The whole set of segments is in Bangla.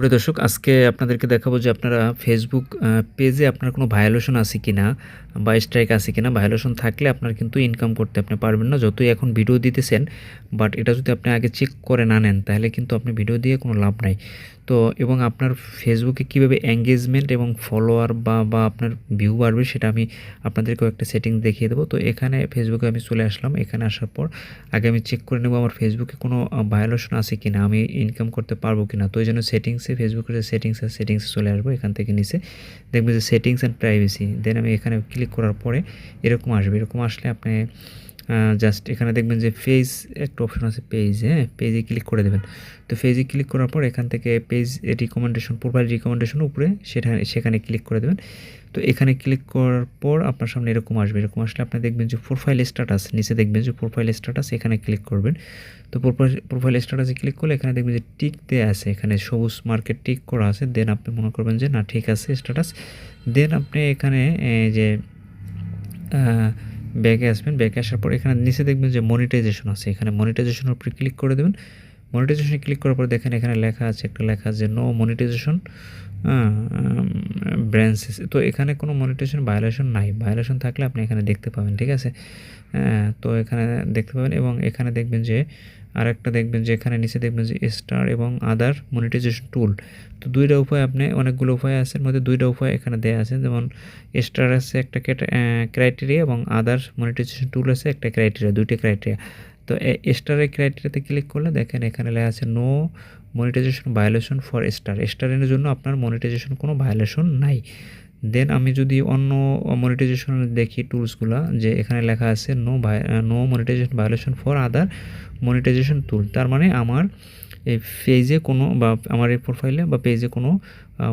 প্রিয় দর্শক, আজকে আপনাদেরকে দেখাবো যে আপনারা ফেসবুক পেজে আপনার কোনো ভায়োলেশন আছে কি না বা স্ট্রাইক আছে কি না ভায়োলেশন থাকলে আপনার কিন্তু ইনকাম করতে আপনি পারবেন না। যতই এখন ভিডিও দিতেছেন বাট এটা যদি আপনি আগে চেক করে না নেন, তাহলে কিন্তু আপনি ভিডিও দিয়ে কোনো লাভ নাই। তো, এবং আপনার ফেসবুকে কীভাবে এঙ্গেজমেন্ট এবং ফলোয়ার বা বা আপনার ভিউ বাড়বে সেটা আমি আপনাদেরকেও একটা সেটিংস দেখিয়ে দেবো। তো, এখানে ফেসবুকে আমি চলে আসলাম। এখানে আসার পর আগে আমি চেক করে নেব আমার ফেসবুকে কোনো ভায়োলেশন আছে কি না আমি ইনকাম করতে পারব কি না তো, এই জন্য সেটিংসে ফেসবুকের যে সেটিংস আছে সেটিংসে চলে আসব, এখান থেকে নিচে। দেখবেন যে সেটিংস অ্যান্ড প্রাইভেসি দেন আমি এখানে ক্লিক করার পরে এরকম আসবে। এরকম আসলে আপনি জাস্ট এখানে দেখবেন যে পেজ একটা অপশন আছে পেজ হ্যাঁ? পেজে ক্লিক করে দেবেন। তো পেজে ক্লিক করার পর এখান থেকে পেজ রিকমেন্ডেশন প্রোফাইল রিকমেন্ডেশন উপরে সেটা সেখানে ক্লিক করে দেবেন। তো এখানে ক্লিক করার পর আপনার সামনে এরকম আসবে। এরকম আসলে আপনি দেখবেন যে প্রোফাইল স্ট্যাটাস নিচে দেখবেন যে প্রোফাইল স্ট্যাটাস এখানে ক্লিক করবেন। তো প্রোফাইল প্রোফাইল স্ট্যাটাসে ক্লিক করলে এখানে দেখবেন যে টিক দেওয়া আছে। এখানে সবুজ মার্কেট টিক করা আছে। দেন আপনি মনে করবেন যে না, ঠিক আছে স্ট্যাটাস দেন আপনি এখানে যে ব্যাগে আসবেন ব্যাগে আসার পর এখানে নিচে দেখবেন যে মনিটাইজেশন আছে। এখানে মনিটাইজেশনের উপরে ক্লিক করে দেবেন। মনিটাইজেশনে ক্লিক করার পর দেখেন এখানে লেখা আছে, একটা লেখা যে নো মনিটাইজেশন ব্রাঞ্চেস তো এখানে কোনো মনিটেশন ভায়োলেশন নাই। ভায়োলেশন থাকলে আপনি এখানে দেখতে পাবেন, ঠিক আছে? হ্যাঁ তো এখানে দেখতে পাবেন এবং এখানে দেখবেন যে আর একটা দেখবেন যে এখানে নিচে দেখবেন যে স্টার এবং আদার মনিটাইজেশন টুল তো দুইটা উপায় আপনি, অনেকগুলো উপায় আছে। এর মধ্যে দুইটা উপায় এখানে দেওয়া আছে। যেমন স্টার আছে একটা ক্রাইটেরিয়া এবং আদার মনিটাইজেশন টুল আছে একটা ক্রাইটেরিয়া দুইটা ক্রাইটেরিয়া তো স্টারের ক্রাইটেরিয়াতে ক্লিক করলে দেখেন এখানে লেখা আছে no monetization violation for star স্টারের জন্য আপনার মনিটাইজেশন কোনো ভায়োলেশন নাই। দেন আমি যদি অন্য মনিটাইজেশন দেখি টুলসগুলো যে এখানে লেখা আছে no no monetization violation for other monetization tool তার মানে আমার এই পেজে কোনো বা আমার এই প্রোফাইলে বা পেজে কোনো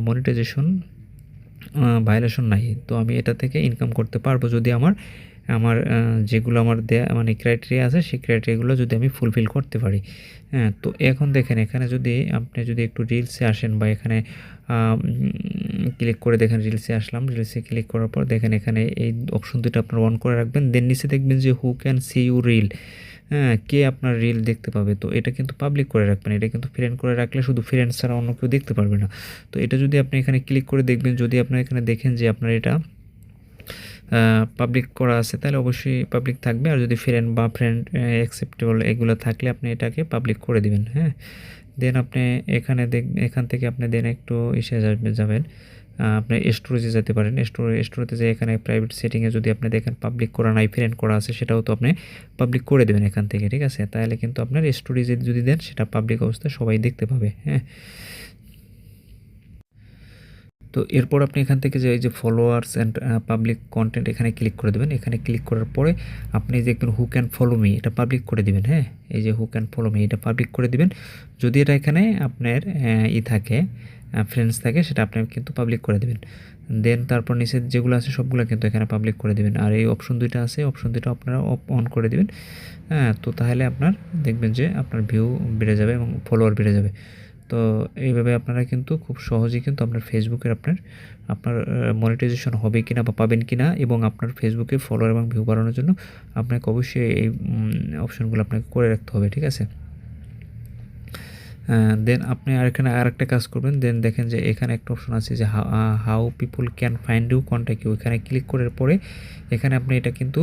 মনিটাইজেশন ভায়োলেশন নাই। তো আমি এটা থেকে ইনকাম করতে পারব যদি আমার আমার যেগুলো আমার দেয়া মানে ক্রাইটেরিয়া আছে, সেই ক্রাইটেরিয়াগুলো যদি আমি ফুলফিল করতে পারি। হ্যাঁ তো এখন দেখেন, এখানে যদি আপনি যদি একটু রিলসে আসেন বা এখানে ক্লিক করে দেখেন রিলসে আসলাম রিলসে ক্লিক করার পর দেখেন এখানে এই অপশন দুটো আপনার অন করে রাখবেন দেন নিচে দেখবেন যে who can see you reel হ্যাঁ কে আপনার রিল দেখতে পাবে? তো এটা কিন্তু পাবলিক করে রাখবেন, এটা কিন্তু ফ্রেন্ড করে রাখলে শুধু ফ্রেন্ড ছাড়া অন্য কেউ দেখতে পারবে না। তো এটা যদি আপনি এখানে ক্লিক করে দেখবেন, যদি আপনার এখানে দেখেন যে আপনার এটা পাবলিক করা আছে, তাহলে অবশ্যই পাবলিক থাকবে। আর যদি ফ্রেন্ড বা ফ্রেন্ড অ্যাকসেপ্টেবল এগুলো থাকলে আপনি এটাকে পাবলিক করে দিবেন হ্যাঁ? দেন আপনি এখানে দেখ, এখান থেকে আপনি দেন একটু ইসে যাবেন। আপনি স্টোরেজে যেতে পারেন। স্টোরে স্টোরেতে যে এখানে প্রাইভেট সেটিংয়ে যদি আপনি দেখেন পাবলিক করা নাই ফ্রেন্ড করা আছে, সেটাও তো আপনি পাবলিক করে দেবেন এখান থেকে, ঠিক আছে? তাহলে কিন্তু আপনার স্টোরেজে যদি দেন, সেটা পাবলিক অবস্থায় সবাই দেখতে পাবে হ্যাঁ? তো এরপর আপনি এখান থেকে যে, এই যে ফলোয়ার্স অ্যান্ড পাবলিক কন্টেন্ট এখানে ক্লিক করে দেবেন। এখানে ক্লিক করার পরে আপনি দেখবেন হু ক্যান ফলো মি এটা পাবলিক করে দিবেন হ্যাঁ? এই যে হু ক্যান ফলো মি এটা পাবলিক করে দিবেন। যদি এটা এখানে আপনার ই থাকে ফ্রেন্ডস থাকে, সেটা আপনি কিন্তু পাবলিক করে দেবেন। দেন তারপর নিচে যেগুলো আছে সবগুলো কিন্তু এখানে পাবলিক করে দেবেন। আর এই অপশন দুইটা আছে অপশন দুইটা আপনারা অন করে দেবেন। হ্যাঁ তো তাহলে আপনার দেখবেন যে আপনার ভিউ বেড়ে যাবে এবং ফলোয়ার বেড়ে যাবে। তো এইভাবে আপনারা কিন্তু খুব সহজেই কিন্তু আপনার ফেসবুকের আপনার আপনার মনিটাইজেশন হবে কিনা বা পাবেন কি না এবং আপনার ফেসবুকে ফলোয়ার এবং ভিউ বাড়ানোর জন্য আপনাকে অবশ্যই এই অপশনগুলো আপনাকে করে রাখতে হবে, ঠিক আছে? দেন আপনি আর এখানে আর একটা কাজ করবেন দেন দেখেন যে এখানে একটা অপশন আছে যে how people can find you contact you এখানে ক্লিক করার পরে এখানে আপনি এটা কিন্তু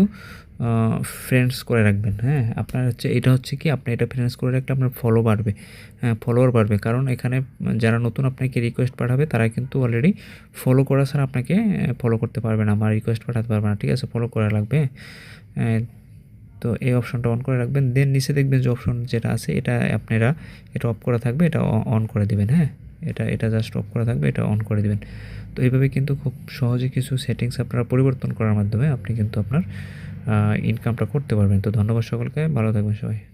ফ্রেন্ডস করে রাখবেন হ্যাঁ? আপনার হচ্ছে, এটা হচ্ছে কি, আপনি এটা ফ্রেন্ডস করে রাখলে আপনার ফলো বাড়বে হ্যাঁ ফলোয়ার বাড়বে। কারণ এখানে যারা নতুন আপনাকে রিকোয়েস্ট পাঠাবে, তারা কিন্তু অলরেডি ফলো করা ছাড়া আপনাকে ফলো করতে পারবে না আমার রিকোয়েস্ট পাঠাতে পারবে না, ঠিক আছে? ফলো করা লাগবে তো এই অপশনটা অন করে রাখবেন। দেন নিচে দেখবেন যে অপশন যেটা আছে, এটা আপনারা, এটা অফ করা থাকবে, এটা অন করে দিবেন হ্যাঁ? এটা এটা জাস্ট অফ করা থাকবে, এটা অন করে দিবেন। তো এইভাবে কিন্তু খুব সহজে কিছু সেটিংস আপনারা পরিবর্তন করার মাধ্যমে আপনি কিন্তু আপনার ইনকামটা করতে পারবেন। তো ধন্যবাদ সকলকে, ভালো থাকবেন সবাই।